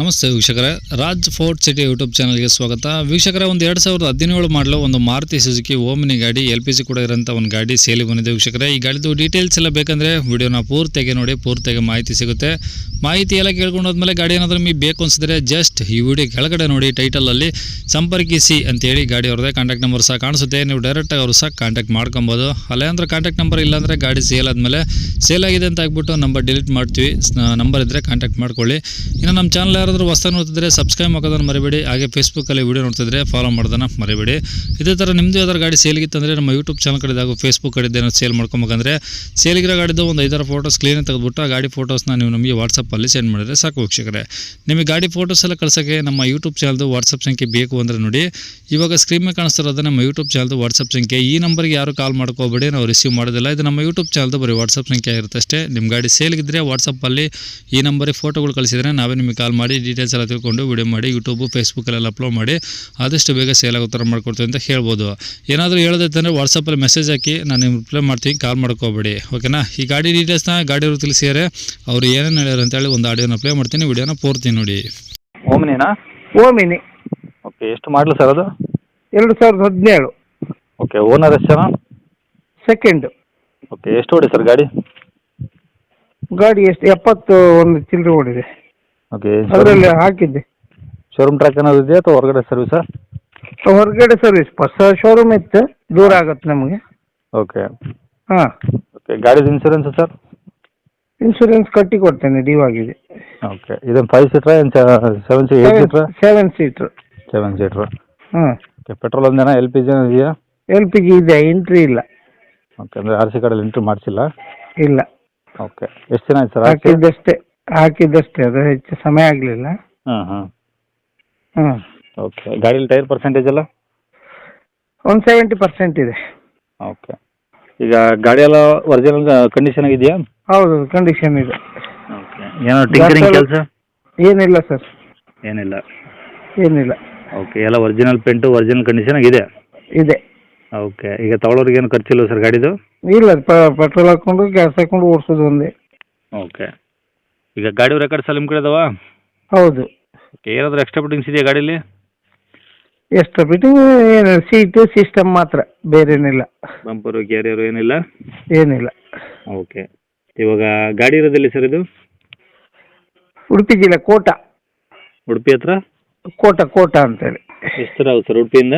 ನಮಸ್ತೆ ವೀಕ್ಷಕರೇ. Raj fort city YouTube ಚಾನಲ್ಗೆ ಸ್ವಾಗತ. ವೀಕ್ಷಕರೇ, ಒಂದು ಎರಡು ಸಾವಿರದ ಹದಿನೇಳು ಮಾಡಲು ಒಂದು ಮಾರುತಿ ಸುಜುಕಿ ಓಮಿನಿ ಗಾಡಿ, ಎಲ್ ಪಿ ಜಿ ಕೂಡ ಇರೋಂಥ ಒಂದು ಗಾಡಿ ಸೇಲಿ ಬಂದಿದೆ ವೀಕ್ಷಕರೇ. ಈ ಗಾಡಿದು ಡೀಟೇಲ್ಸ್ ಎಲ್ಲ ಬೇಕಂದರೆ ವಿಡಿಯೋನ ಪೂರ್ತಿಯಾಗಿ ನೋಡಿ, ಪೂರ್ತಿಯಾಗಿ ಮಾಹಿತಿ ಸಿಗುತ್ತೆ. ಮಾಹಿತಿ ಎಲ್ಲ ಕೇಳ್ಕೊಂಡು ಹೋದ್ಮೇಲೆ ಗಾಡಿ ಏನಾದರೂ ನಿಮಗೆ ಬೇಕು ಅನಿಸಿದ್ರೆ ಜಸ್ಟ್ ಈ ವಿಡಿಯೋ ಕೆಳಗಡೆ ನೋಡಿ ಟೈಟಲಲ್ಲಿ ಸಂಪರ್ಕಿಸಿ ಅಂತೇಳಿ ಗಾಡಿ ಅವ್ರದ್ದೇ ಕಾಂಟ್ಯಾಕ್ಟ್ ನಂಬರ್ ಸಹ ಕಾಣಿಸುತ್ತೆ. ನೀವು ಡೈರೆಕ್ಟಾಗಿ ಅವರು ಸಹ ಕಾಂಟ್ಯಾಕ್ಟ್ ಮಾಡ್ಕೊಬೋದು. ಅಲ್ಲೇ ಅಂದರೆ ಕಾಂಟ್ಯಾಕ್ಟ್ ನಂಬರ್ ಇಲ್ಲಾಂದರೆ ಗಾಡಿ ಸೇಲ್ ಆದಮೇಲೆ ಸೇಲ್ ಆಗಿದೆ ಅಂತ ಆಗ್ಬಿಟ್ಟು ನಂಬರ್ ಡಿಲೀಟ್ ಮಾಡ್ತೀವಿ. ನಂಬರ್ ಇದ್ದರೆ ಕಾಂಟ್ಯಾಕ್ಟ್ ಮಾಡ್ಕೊಳ್ಳಿ. ಇನ್ನು ನಮ್ಮ ಚಾನಲ್ ಯಾರಾದರೂ ಹೊಸ ನೋಡ್ತಿದ್ರೆ ಸಬ್ಸ್ಕ್ರೈಬ್ ಮಾಡೋದನ್ನು ಮರಿಬೇಡಿ, ಹಾಗೆ ಫೇಸ್ಬುಕ್ಕಲ್ಲಿ ವೀಡಿಯೋ ನೋಡ್ತಿದ್ರೆ ಫಾಲೋ ಮಾಡೋದನ್ನು ಮರಿಬೇಡಿ. ಇದೇ ಥರ ನಿಮ್ಮದು ಯಾವ್ದಾರು ಗಾಡಿ ಸೇಲ್ಗಿತ್ತಂದರೆ ನಮ್ಮ ಯೂಟ್ಯೂಬ್ ಚಾನಲ್ ಕಡೆ ಹಾಗೂ ಫೇಸ್ಬುಕ್ ಕಡೆ ಏನೋ ಸೇಲ್ ಮಾಡ್ಕೊಬೇಕಂದ್ರೆ ಸೇಲ್ಗಿರೋ ಗಾಡಿದು ಒಂದು ಐದಾರು ಫೋಟೋಸ್ ಕ್ಲೀನಾಗಿ ತೆಗೆದುಬಿಟ್ಟು ಆ ಗಾಡಿ ಫೋಟೋಸ್ನ ನೀವು ನಮಗೆ ವಾಟ್ಸಪ್ಪಲ್ಲಿ ಸೆಂಡ್ ಮಾಡಿದ್ರೆ ಸಾಕು ವೀಕ್ಷಕರೇ. ನಿಮಗೆ ಗಾಡಿ ಫೋಟೋಸ್ ಎಲ್ಲ ಕಳ್ಸೋಕ್ಕೆ ನಮ್ಮ ಯೂಟ್ಯೂಬ್ ಚಾನಲ್ದು ವಾಟ್ಸಪ್ ಸಂಖ್ಯೆ ಬೇಕು ಅಂದರೆ ನೋಡಿ, ಇವಾಗ ಸ್ಕ್ರೀನ್ ಮೇಲೆ ಕಾಣಿಸ್ತಿರೋದು ನಮ್ಮ ಯೂಟ್ಯೂಬ್ ಚಾನಲ್ದು ವಾಟ್ಸಪ್ ಸಂಖ್ಯೆ. ಈ ನಂಬರ್ಗೆ ಯಾರು ಕಾಲ್ ಮಾಡ್ಕೋಬೇಡಿ, ನಾವು ರಿಸೀವ್ ಮಾಡೋದಿಲ್ಲ. ಇದು ನಮ್ಮ ಯೂಟ್ಯೂಬ್ ಚಾನಲ್ದು ಬರೀ ವಾಟ್ಸಪ್ ಸಂಖ್ಯೆ ಇರುತ್ತೆ ಅಷ್ಟೇ. ನಿಮ್ಮ ಗಾಡಿ ಸೇಲ್ಗಿದ್ರೆ ವಾಟ್ಸಪ್ಪಲ್ಲಿ ಈ ನಂಬರಿಗೆ ಫೋಟೋಗಳು ಕಳಿಸಿದ್ರೆ ನಾವೇ ನಿಮಗೆ ಕಾಲ್ ಮಾಡಿ ಡೀಟೇಲ್ಸ್ ಎಲ್ಲ ತಿಳ್ಕೊಂಡು ವಿಡಿಯೋ ಮಾಡಿ ಯೂಟ್ಯೂಬು ಫೇಸ್ಬುಕ್ಕಲ್ಲೆಲ್ಲ ಅಪ್ಲೋಡ್ ಮಾಡಿ ಆದಷ್ಟು ಬೇಗ ಸೇಲ್ ಆಗೋ ಥರ ಮಾಡ್ಕೊಡ್ತೀವಿ ಅಂತ ಹೇಳ್ಬೋದು. ಏನಾದರೂ ಹೇಳೋದೈತಂದರೆ ವಾಟ್ಸಪ್ಪಲ್ಲಿ ಮೆಸೇಜ್ ಹಾಕಿ ನಾನು ನಿಮ್ಗೆ ರಿಪ್ಲೈ ಮಾಡ್ತೀನಿ ಕಾಲ್ ಮಾಡ್ಕೋಬೇಡಿ. ಓಕೆನಾ ಈ ಗಾಡಿ ಡೀಟೇಲ್ಸ್ನ ಗಾಡಿಯವರು ತಿಳಿಸಿದರೆ. ಅವರು ಏನೇನು ಹೇಳ್ಯಾರ ಅಂತೇಳಿ ಒಂದು ಆಡಿಯೋನ ಪ್ಲೇ ಮಾಡ್ತೀನಿ ವಿಡಿಯೋನ ಪೂರ್ತಿ ನೋಡಿ. ಓಮಿನಿನಾ? ಓಮಿನಿ. ಓಕೆ ಎಷ್ಟು ಮಾಡಲು ಸರ್ ಅದು? ಎರಡು ಸಾವಿರದ ಹದಿನೇಳು. ಓಕೆ ಓನರ್ ಎಷ್ಟು ಜನ? ಸೆಕೆಂಡ್ ಓಕೆ ಎಷ್ಟು ಓಡಿ ಸರ್ ಗಾಡಿ? ಗಾಡಿ ಎಷ್ಟು ಎಪ್ಪತ್ತು ಒಂದು ಚಿಲ್ಲರೆ ಓಡಿದೆ. ಓಕೆ ಅದರಲ್ಲಿ ಹಾಕಿದ್ದೆ. ಶೋರೂಮ್ ಟ್ರ್ಯಾಕ್ ಏನಾದ್ರು ಇದೆಯಾ ಅಥವಾ ಹೊರಗಡೆ ಸರ್ವಿಸಾ ಹೊರಗಡೆ ಸರ್ವಿಸ್ ಹೊಸ ಶೋರೂಮ್ ಇತ್ತು ದೂರ ಆಗತ್ತೆ ನಮಗೆ. ಓಕೆ ಹಾಂ. ಓಕೆ ಗಾಡಿದು ಇನ್ಸೂರೆನ್ಸ್ ಸರ್ ಇನ್ಶೂರೆನ್ಸ್ ಕಟ್ಟಿ ಕೊಡ್ತೇನೆ ಡಿವಾಗಿದೆ ಓಕೆ ಇದೊಂದು ಫೈವ್ ಸೀಟ್ರಾ ಏನು ಸೆವೆನ್ ಸಿ ಏಟ್ ಸೀಟ್ರಾ ಸೆವೆನ್ ಸೀಟ್ರ್ ಸೆವೆನ್ ಸೀಟ್ರು ಹಾಂ. ಓಕೆ ಪೆಟ್ರೋಲ್ ಒಂದೇನಾ ಎಲ್ ಪಿ ಜಿ ಇದೆಯಾ? ಎಲ್ ಪಿ ಜಿ ಇದೆ ಎಂಟ್ರಿ ಇಲ್ಲ. ಓಕೆ ಅಂದ್ರೆ ಆರ್ ಸಿ ಕಾರ್ಡಲ್ಲಿ ಎಂಟ್ರಿ ಮಾಡಿಸಿಲ್ಲ? ಇಲ್ಲ. ಓಕೆ ಎಷ್ಟು ದಿನ ಆಯ್ತು ಸರ್ ಅಷ್ಟೇ ಹಾಕಿದ್ದಷ್ಟೇ. ಹಾಕಿದ್ದಷ್ಟೇ ಅದು ಹೆಚ್ಚು ಸಮಯ ಆಗಲಿಲ್ಲ. ಹಾಂ ಹಾಂ. ಹಾಂ. ಓಕೆ ಗಾಡೀಲಿ ಟೈರ್ ಪರ್ಸೆಂಟೇಜ್ ಎಲ್ಲ? ಒಂದು ಸೆವೆಂಟಿ ಪರ್ಸೆಂಟ್ ಇದೆ. ಓಕೆ ಈಗ ಗಾಡಿ ಎಲ್ಲ ಒರಿಜಿನಲ್ ಕಂಡೀಷನ್ ಆಗಿದೆಯಾ? ಹೌದು ಕಂಡೀಷನ್ ಇದೆ. ಓಕೆ ಏನೋ ಟಿಂಕರಿಂಗ್ ಕೆಲಸ? ಏನಿಲ್ಲ ಸರ್. ಏನಿಲ್ಲ. ಏನಿಲ್ಲ. ಓಕೆ ಎಲ್ಲ ಒರಿಜಿನಲ್ ಪೇಂಟು ಒರಿಜಿನಲ್ ಕಂಡೀಷನ್ ಆಗಿದೆ? ಇದೆ. ಓಕೆ ಈಗ ತಗೊಳ್ಳೋರಿಗೆ ಏನು ಖರ್ಚಿಲ್ಲ ಸರ್ ಗಾಡಿದು? ಇಲ್ಲ ಪೆಟ್ರೋಲ್ ಹಾಕೊಂಡು ಗ್ಯಾಸ್ ಹಾಕೊಂಡು ಓಡಿಸೋದು ಒಂದೇ. ಓಕೆ ಈಗ ಗಾಡಿ ರೆಕಾರ್ಡ್ಸ್ ಎಲ್ಲ ನಿಮ್ಮ ಕಡೆ ಇದಾವ ಹೌದು. ಓಕೆ ಏನಾದರೂ ಎಕ್ಸ್ಟ್ರಾ ಫಿಟ್ಟಿಂಗ್ಸ್ ಇದೆಯಾ ಗಾಡೀಲಿ? ಎಷ್ಟು ಫಿಟ್ಟಿಂಗ್ ಏನು ಸೀಟು ಸಿಸ್ಟಮ್ ಮಾತ್ರ ಬೇರೇನಿಲ್ಲ. ಬಂಪರು ಗ್ಯಾರಿಯರು ಏನಿಲ್ಲ? ಏನಿಲ್ಲ. ಓಕೆ ಇವಾಗ ಗಾಡಿ ಇರೋದಿಲ್ಲ ಸರ್ ಇದು? ಉಡುಪಿ ಜಿಲ್ಲೆ ಕೋಟ. ಉಡುಪಿ ಹತ್ರ? ಕೋಟ ಕೋಟ ಅಂತೇಳಿ. ಎಷ್ಟು ದೂರ ಆಗುತ್ತೆ ಸರ್ ಉಡುಪಿಯಿಂದ?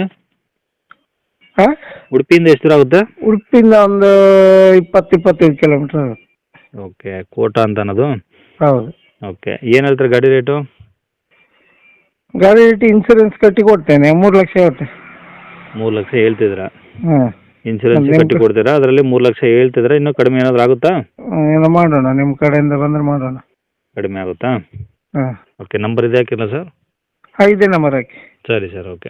ಹಾಂ ಉಡುಪಿಯಿಂದ ಎಷ್ಟು ದೂರ ಆಗುತ್ತೆ? ಉಡುಪಿಯಿಂದ ಒಂದು ಇಪ್ಪತ್ತು ಇಪ್ಪತ್ತೈದು ಕಿಲೋಮೀಟ್ರ್ ಓಕೆ ಕೋಟ ಅಂತ ಅನ್ನೋದು? ಹೌದು. ಓಕೆ ಏನು ಹೇಳ್ತಾರೆ ಗಾಡಿ ರೇಟು? ಗಾಡಿ ರೇಟ್ ಇನ್ಸೂರೆನ್ಸ್ ಕಟ್ಟಿ ಕೊಡ್ತೇನೆ ಮೂರು ಲಕ್ಷ ಕೊಡ್ತೇನೆ ಮೂರು ಲಕ್ಷ ಹೇಳ್ತಿದ್ದೀರಾ? ಹಾಂ. ಇನ್ಶೂರೆನ್ಸ್ ನಿಮ್ಮ ಕಟ್ಟಿ ಕೊಡ್ತೀರಾ? ಅದರಲ್ಲಿ ಮೂರು ಲಕ್ಷ ಹೇಳ್ತಿದ್ರೆ ಇನ್ನೂ ಕಡಿಮೆ ಏನಾದರೂ ಆಗುತ್ತಾ? ಏನೋ ಮಾಡೋಣ ನಿಮ್ಮ ಕಡೆಯಿಂದ ಬಂದ್ರೆ ಮಾಡೋಣ. ಕಡಿಮೆ ಆಗುತ್ತಾ? ಹಾಂ. ಓಕೆ ನಂಬರ್ ಇದೆ ಹಾಕಿಲ್ಲ ಸರ್? ಇದೆ ನಂಬರ್ ಹಾಕಿ. ಸರಿ ಸರ್ ಓಕೆ.